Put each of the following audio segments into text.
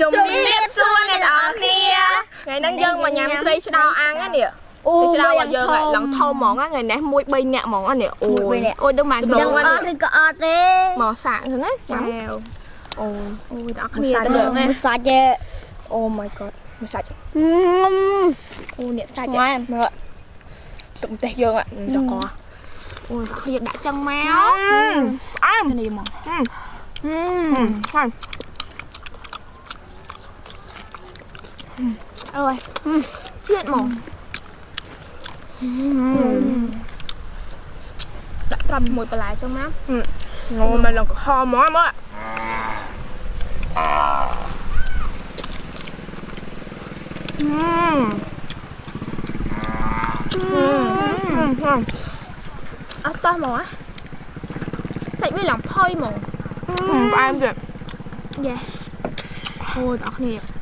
ជំរាបសួរអ្នកទាំងអស់គ្នាថ្ងៃហ្នឹងយើងមកញ៉ាំត្រីឆ្ដោអាំងណានេះអូត្រីឆ្ដោមួយរបស់យើងធំឡើងធំហ្មងណាថ្ងៃនេះមួយ3នាក់ហ្មងណានេះអូមួយយបីនាក់អូយដឹងបានយ៉ាងគីឡូអត់ឬក៏អត់ទេមកសាកទៅណាញ៉ាំអូយអូយដល់គ្នាសាទៅច់យើងណាសាច់ទេអូ my god មួយសាច់អឺអូអ្នកសាច់ឆ្ងាញ់មើលទឹកម្ទេសយើងអ่ะចកកអូយយើងដាក់ចឹងមកអើនេះមក ហឹមហឹមអូយជាតិមកដាក់ត្រាំមួយបន្លែចឹងមកងោមកឡើងក្រហមមកមើលអឺអត់តោះមកសាច់វាឡើងផុយមកផ្អែមទៀតយេអូយបងប្អូន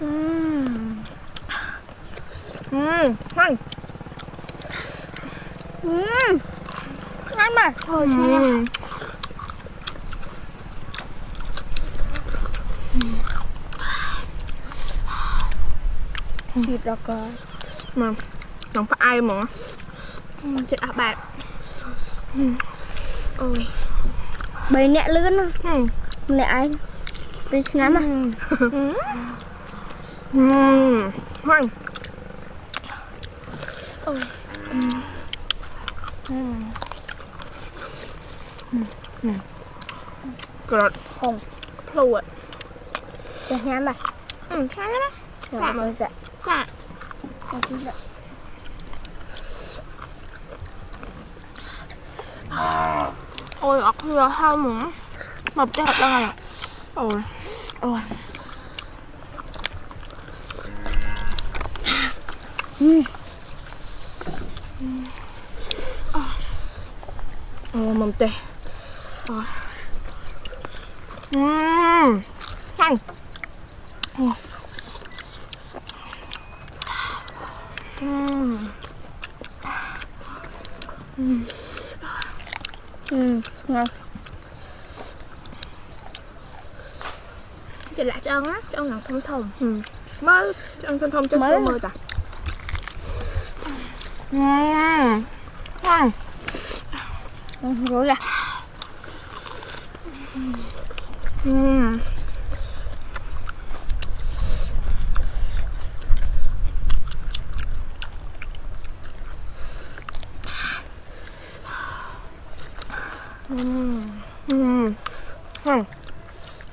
នឹងអឺឆ្ងាញ់មកអូយឆ្ងាញ់ជាតិដល់កមកដល់ផ្អែមហ្មងចិត្តអស់បែបអូយបីអ្នកលឿនណាហឹមម្នាក់ឯងទៅឆ្នាំណា Mmm. Mmm. Mmm. Mmm. Good. Không. Flow ạ. Dạ nhám bà. Ừ, khá lắm á. Dạ. Dạ. Dạ. Dạ. Ôi, ngọt vừa hao muỗng. Mập cho thật đây. Ôi. Ôi. 음. 음. 아. 어, 맘때. 아. 음. 향. 어. 음. 음. 음. 맛있어. thì là trơn á trơn ngọt thơm thơm ừ. mới trơn thơm thơm cho mơ rồi Rồi là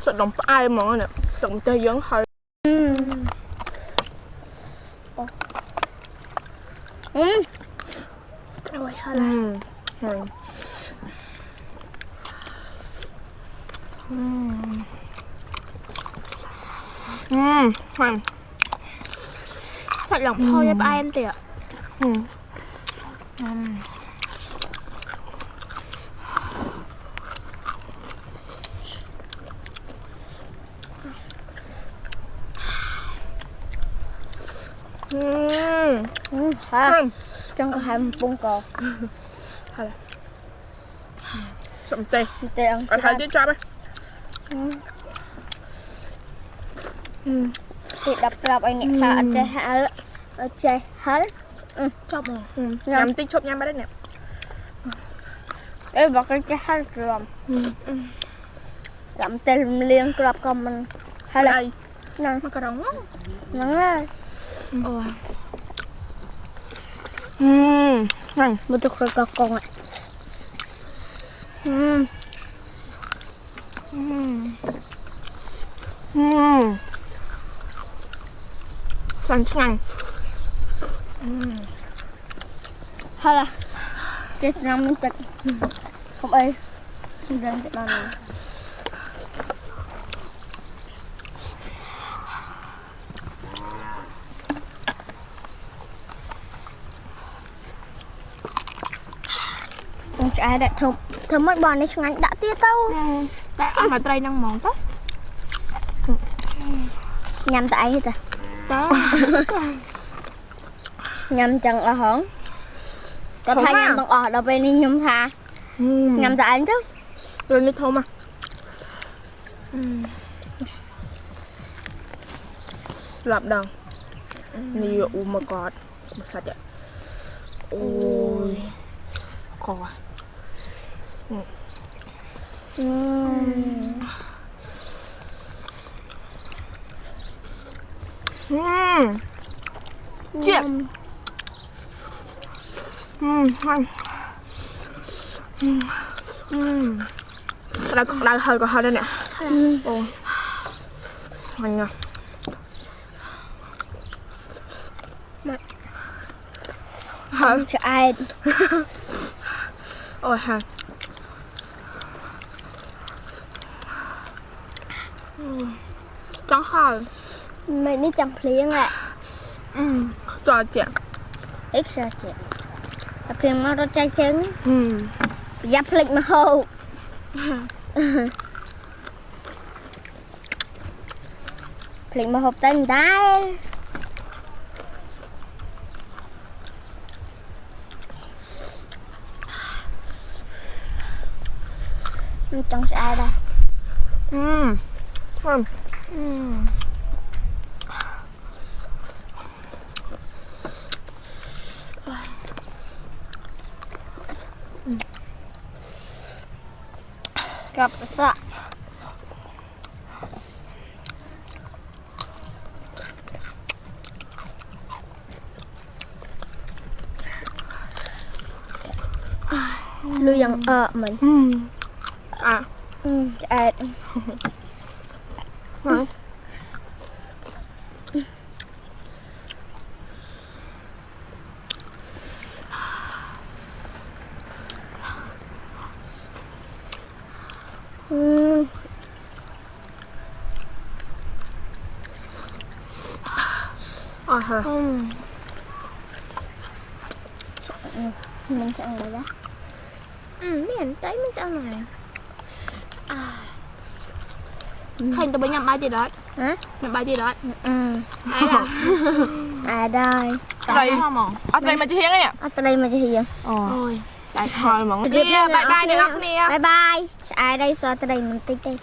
Sẽ đồng phải ai mà nè Đồng chơi dẫn hơi อืมอร่อยค่ะอืมอืมอืมสดหลังพ่อเย็บไอเอ็เตะอือืมอืม ừ. ngon រួច ừ. Ừ. Ừ. Ừ. Sợ đồng ai mà nè Đồng tây giống hơi អឺអឺ Ôi hơi là Ừ. Ừ. Ừ. Ừ. Sợ lòng thôi giúp ai em tìa Ừ. Ừ. Ừ. អឺហា Ừ. ចង់ក៏ហាមពងក Sậm tê ទេអង Ở thấy chứ cho ấy ទី10ប្រាប់ឲ្យអ្នកថាអត់ចេះហៅអត់ចេះហៅ Chọc rồi ừ. Nhầm. Nhắm tí chụp nhắm vào đây nè អេបើគេចេះហៅក្រំ Ừ. រំទិលរំលៀងក្របក៏មិនហៅ Ở ឡើយ đây ហ្នឹង Mà có đóng á ហ្នឹងហើយ Ôi Ừ. Này មកទៅក្រកកង Ừ. Ừ. Ừ. Sẵn sàng ហៅឡាគេស្នំនឹងទឹកកុំអីមិនដឹងទៅដល់ណា Ừ. ឆ្អែតដាក់ធំធ្វើម៉េចបងនេះឆ្ងាញ់ដាក់ទៀតទៅតែអត់មកត្រីហ្នឹងហ្មងទៅញ៉ាំតែឯងទេតើញ៉ាំចឹងអស់ហងគាត់ថាញ៉ាំទាំងអស់ដល់ពេលនេះខ្ញុំថាញ៉ាំតែឯងទៅ rồi nó thơm à lạp đằng nhiều u mà cọt mà sạch ạ ôi cò อืมเจ็บอืมอืมอืมเราเราเขาก็เขาด้เนี่ยโอ้มันไงมันจะไอโอ้ยฮะ 张翰，ไม่นี่จำเพลงแหละ嗯，赵姐，อีกสักทีแต่เพลงมันรสใจเชิง嗯，อย่าพลิกมาหกพลิกมาหกเต้นได้ มันจังใจอาดอืม， ความอืมกับสะหรือยังเออเหมือนอะอืมแอด อืมอะฮะอืมมันจะเอร่อยละอืมไม่เห็นใจมันจะอร่อยอ่า ឃើញទៅញ៉ាំបាយទៀតអត់ហ៎ញ៉ាំបាយទៀតអត់អឺអត់អាចដែរត្រីហ៎ហ្មងអត់ត្រីមកជាហៀងទេអត់ត្រីមកជាហៀងអូយបាយខលហ្មងបាយបាយអ្នកនរគ្នាបាយបាយឆ្អែតឲ្យសល់ត្រីបន្តិចទេ